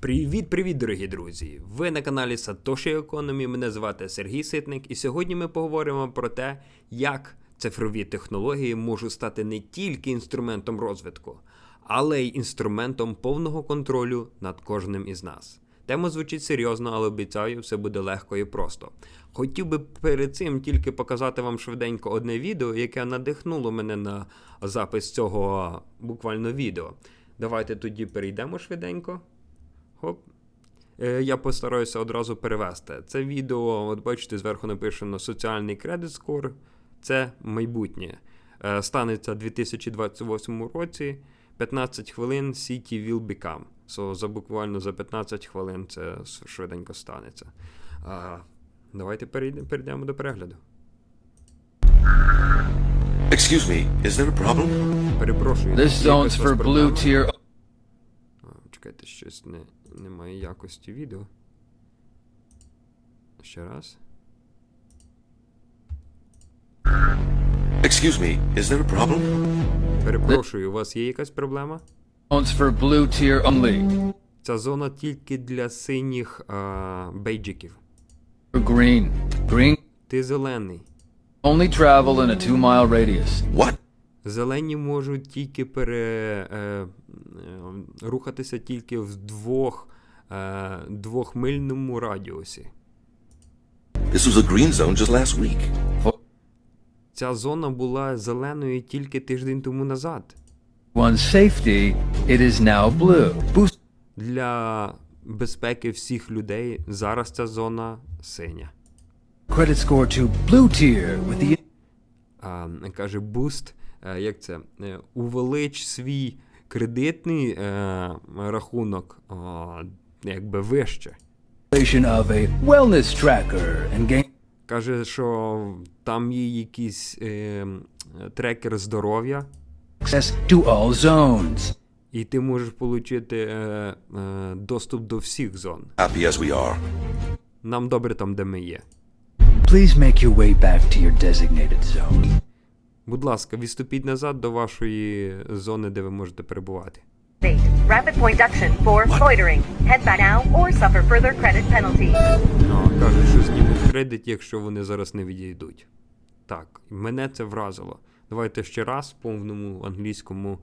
Привіт-привіт, дорогі друзі! Ви на каналі Satoshi Economy, Мене звати Сергій Ситник, і сьогодні ми поговоримо про те, як цифрові технології можуть стати не тільки інструментом розвитку, але й інструментом повного контролю над кожним із нас. Тема звучить серйозно, але обіцяю, все буде легко і просто. Хотів би перед цим тільки показати вам швиденько одне відео, яке надихнуло мене на запис цього буквально відео. Давайте тоді перейдемо швиденько. Хоп. Е, Я постараюся одразу перевести. Це відео, от бачите, зверху написано соціальний кредит скор. Це майбутнє. Е, Станеться у 2028 році. 15 хвилин City will become. So, за буквально за 15 хвилин це швиденько станеться. А, Давайте перейдемо, перейдемо до перегляду. Excuse me, is there a problem? Перепрошую. This zone's for blue tier. Чекайте, щось не, немає якості відео. Ще раз. Excuse me, is there a problem? Перепрошую, у вас є якась проблема? Zone's for blue tier only. Ця зона тільки для синіх а, бейджиків. Green. Green Ти зелений. only travel in a two mile radius. What? Зелені можуть тільки пере, е, е, рухатися тільки в двох, е, двохмильному радіусі. This was a green zone just last week. Ця зона була зеленою тільки тиждень тому назад. One's safety, it is now blue. Boost Для безпеки всіх людей зараз ця зона синя. credit score to blue tier with the а, каже Boost, е, як це? е, Увелич свій кредитний е, рахунок якби вище. of a wellness tracker and gain Каже, що там є якийсь е, трекер здоров'я, access to all zones. і ти можеш отримати е, е, доступ до всіх зон. Happy as we are. Нам добре там, де ми є. Please make your way back to your designated zone. Будь ласка, відступіть назад до вашої зони, де ви можете перебувати. Rapid point deduction for loitering. Head back now or suffer further credit penalty. Ну, кажуть, що знімуть кредит, якщо вони зараз не відійдуть. Так, мене це вразило. Давайте ще раз в повному англійському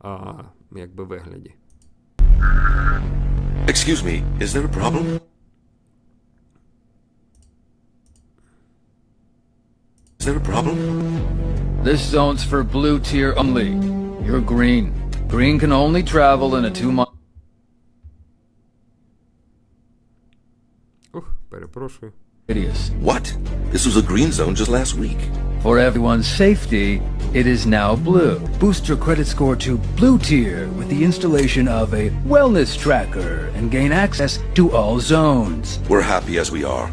а, якби вигляді. Excuse me, is there a problem? Is there a problem? This zone's for blue tier only. You're green. Green can only travel in a two mile Ух, перепрошую. radius. What? This was a green zone just last week. For everyone's safety, it is now blue. Boost your credit score to blue tier with the installation of a wellness tracker and gain access to all zones. We're happy as we are.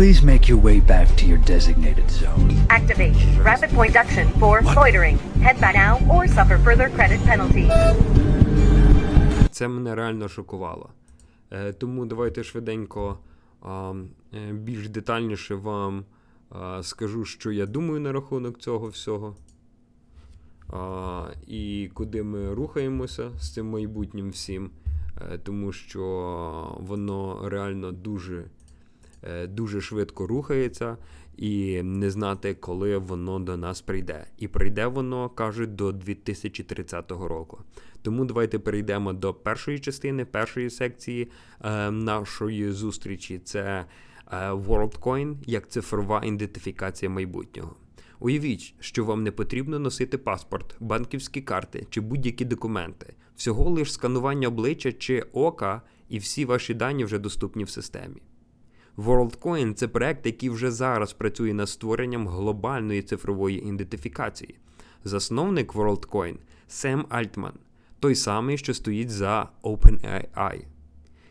Please make your way back to your designated zone. Activate. Rapid point deduction for loitering. Head back now or suffer further credit penalty. Це мене реально шокувало. Е, тому давайте швиденько а, е, більш детальніше вам а, скажу, що я думаю на рахунок цього всього. А, і куди ми рухаємося з цим майбутнім всім. Е, тому що воно реально дуже, дуже швидко рухається, і не знати, коли воно до нас прийде. І прийде воно, кажуть, до 2030 року. Тому давайте перейдемо до першої частини, першої секції е, нашої зустрічі. Це е, WorldCoin як цифрова ідентифікація майбутнього. Уявіть, що вам не потрібно носити паспорт, банківські карти чи будь-які документи. Всього лиш сканування обличчя чи ока, і всі ваші дані вже доступні в системі. WorldCoin – це проект, який вже зараз працює над створенням глобальної цифрової ідентифікації. Засновник WorldCoin – Сем Альтман, той самий, що стоїть за OpenAI.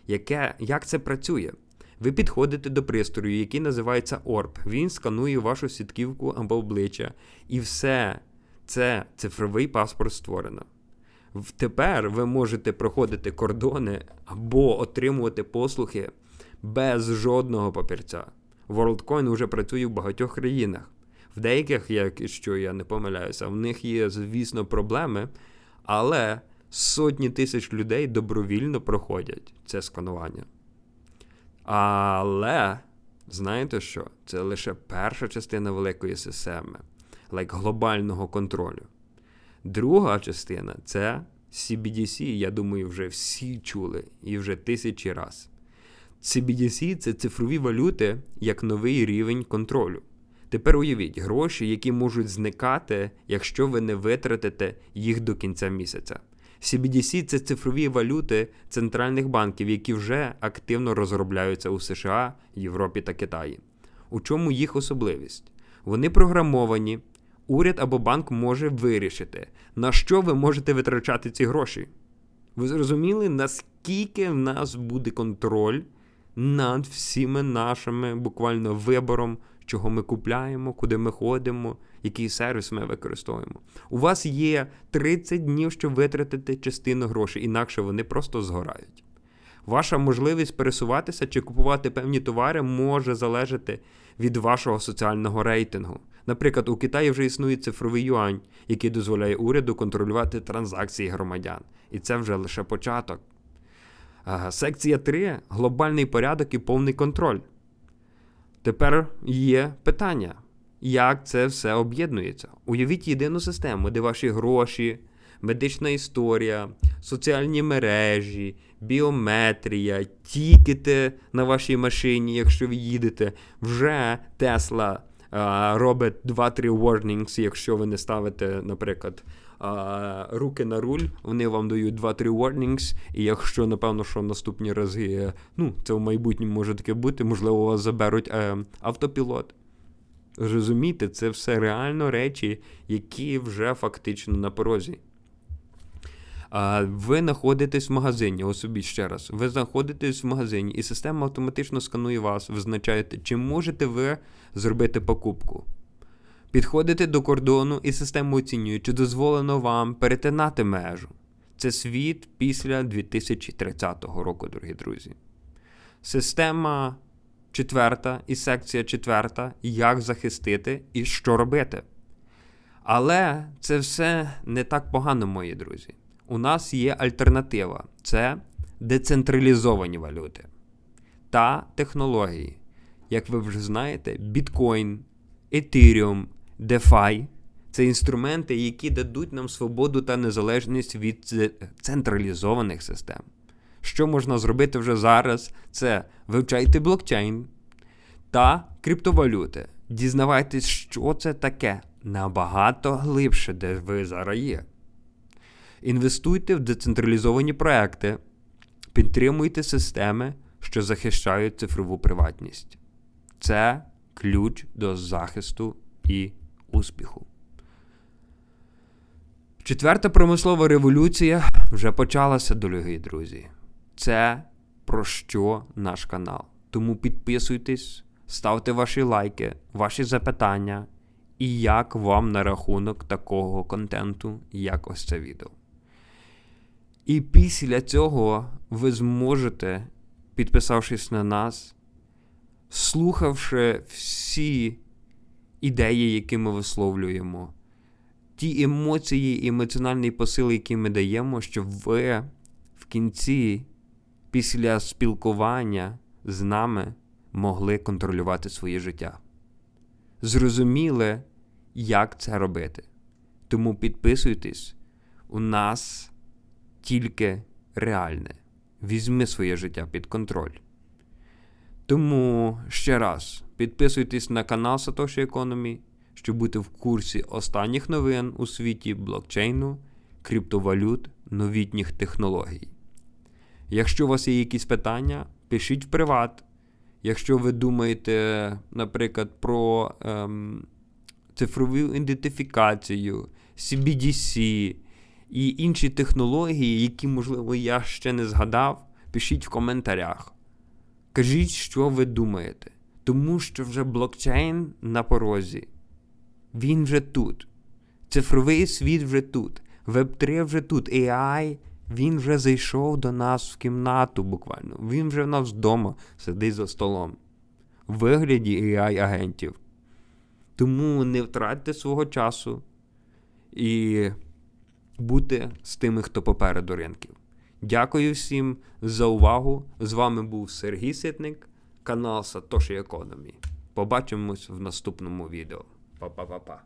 Яке, як це працює? Ви підходите до пристрою, який називається Orb. Він сканує вашу сітківку або обличчя, і все це цифровий паспорт створено. Тепер ви можете проходити кордони або отримувати послуги без жодного папірця. WorldCoin вже працює в багатьох країнах. В деяких, якщо я не помиляюся, в них є, звісно, проблеми, але Сотні тисяч людей добровільно проходять це сканування. Але знаєте що? Це лише перша частина великої системи, like глобального контролю. Друга частина це CBDC, я думаю, вже всі чули і вже тисячі раз. CBDC це цифрові валюти як новий рівень контролю. Тепер уявіть гроші, які можуть зникати, якщо ви не витратите їх до кінця місяця. CBDC – це цифрові валюти центральних банків, які вже активно розробляються у США, Європі та Китаї. У чому їх особливість? Вони програмовані, уряд або банк може вирішити, на що ви можете витрачати ці гроші. Ви зрозуміли, наскільки в нас буде контроль над всіми нашими буквально вибором, чого ми купляємо, куди ми ходимо, який сервіс ми використовуємо. У вас є 30 днів, щоб витратити частину грошей, інакше вони просто згорають. Ваша можливість пересуватися чи купувати певні товари може залежати від вашого соціального рейтингу. Наприклад, у Китаї вже існує цифровий юань, який дозволяє уряду контролювати транзакції громадян. І це вже лише початок. Секція 3 глобальний порядок і повний контроль. Тепер є питання, як це все об'єднується. Уявіть єдину систему, де ваші гроші, медична історія, соціальні мережі, біометрія, тікети на вашій машині, якщо ви їдете. Вже Тесла робить 2-3 warnings, якщо ви не ставите, наприклад, а, руки на руль, вони вам дають 2-3 warnings, і якщо, напевно, що наступні рази, ну, це в майбутньому може таке бути, можливо, вас заберуть е, автопілот. Розумієте, це все реально речі, які вже фактично на порозі. А, Ви знаходитесь в магазині, особі ще раз. Ви знаходитесь в магазині, і система автоматично сканує вас, визначаєте, чи можете ви зробити покупку. Підходите до кордону, і система оцінює, чи дозволено вам перетинати межу. Це світ після 2030 року, дорогі друзі. Система четверта і секція четверта, як захистити і що робити. Але це все не так погано, мої друзі. У нас є альтернатива це децентралізовані валюти та технології. Як ви вже знаєте, біткоін, Ethereum, DeFi – це інструменти, які дадуть нам свободу та незалежність від централізованих систем. Що можна зробити вже зараз? Це вивчайте блокчейн та криптовалюти. Дізнавайтесь, що це таке набагато глибше, де ви зараз є. Інвестуйте в децентралізовані проекти, підтримуйте системи, що захищають цифрову приватність. Це ключ до захисту і успіху. Четверта промислова революція вже почалася, дорогі друзі. Це про що наш канал. Тому підписуйтесь, ставте ваші лайки, ваші запитання і як вам на рахунок такого контенту, як ось це відео. І після цього ви зможете, підписавшись на нас, слухавши всі ідеї, які ми висловлюємо, ті емоції і емоціональний посил, який ми даємо, щоб ви в кінці, після спілкування з нами, могли контролювати своє життя. Зрозуміли, як це робити. Тому підписуйтесь, у нас тільки реальне. Візьми своє життя під контроль. Тому ще раз підписуйтесь на канал Satoshi Economy, щоб бути в курсі останніх новин у світі блокчейну, криптовалют, новітніх технологій. Якщо у вас є якісь питання, пишіть в приват. Якщо ви думаєте, наприклад, про ем, цифрову ідентифікацію, CBDC і інші технології, які, можливо, я ще не згадав, пишіть в коментарях. Кажіть, що ви думаєте. Тому що вже блокчейн на порозі. Він вже тут. Цифровий світ вже тут. Web3 вже тут. AI, він вже зайшов до нас в кімнату буквально. Він вже в нас вдома сидить за столом. В вигляді AI-агентів. Тому не втратьте свого часу і бути з тими, хто попереду ринків. Дякую всім за увагу. З вами був Сергій Ситник, канал Сатоші Економі. Побачимось в наступному відео. Па-па-па-па.